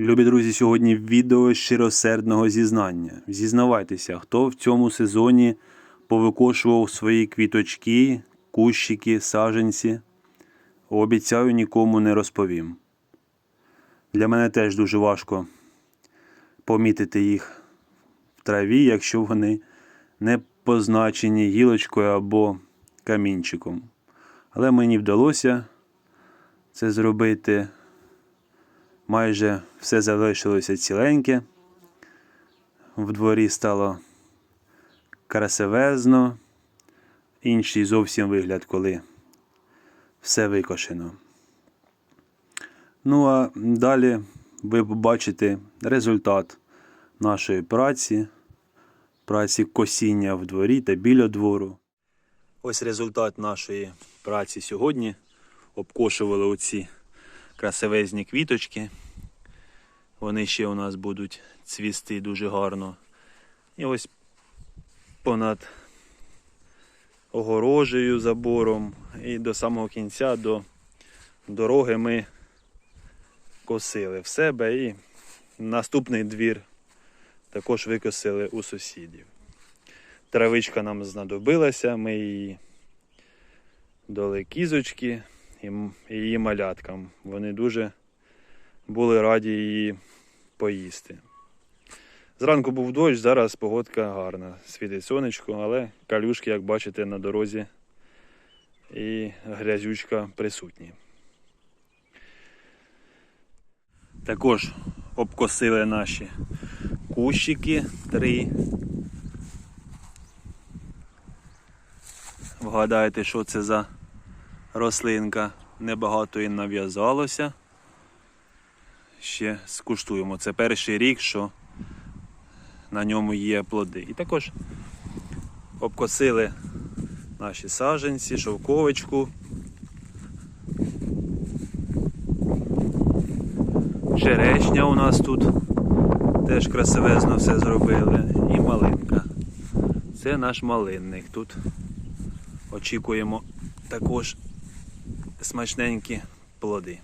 Любі друзі, сьогодні відео щиросердного зізнання. Зізнавайтеся, хто в цьому сезоні повикошував свої квіточки, кущики, саженці. Обіцяю, нікому не розповім. Для мене теж дуже важко помітити їх в траві, якщо вони не позначені гілочкою або камінчиком. Але мені вдалося це зробити. Майже все залишилося ціленьке. В дворі стало красивезно, інший зовсім вигляд, коли все викошено. Ну а далі ви побачите результат нашої праці, праці косіння в дворі та біля двору. Ось результат нашої праці сьогодні. Обкошували оці красивезні квіточки. Вони ще у нас будуть цвісти дуже гарно. І ось понад огорожею, забором і до самого кінця до дороги ми косили в себе і наступний двір також викосили у сусідів. Травичка нам знадобилася, ми її дали кізочки і її маляткам. Вони дуже були раді її поїсти. Зранку був дощ, зараз погодка гарна. Світить сонечко, але калюшки, як бачите, на дорозі і грязючка присутні. Також обкосили наші кущики три. Вгадайте, що це за рослинка. Небагато і нав'язалося. Ще скуштуємо. Це перший рік, що на ньому є плоди. І також обкосили наші саженці, шовковичку. Черешня у нас тут теж красивезно все зробили. І малинка. Це наш малинник. Тут очікуємо також смачненькі плоди.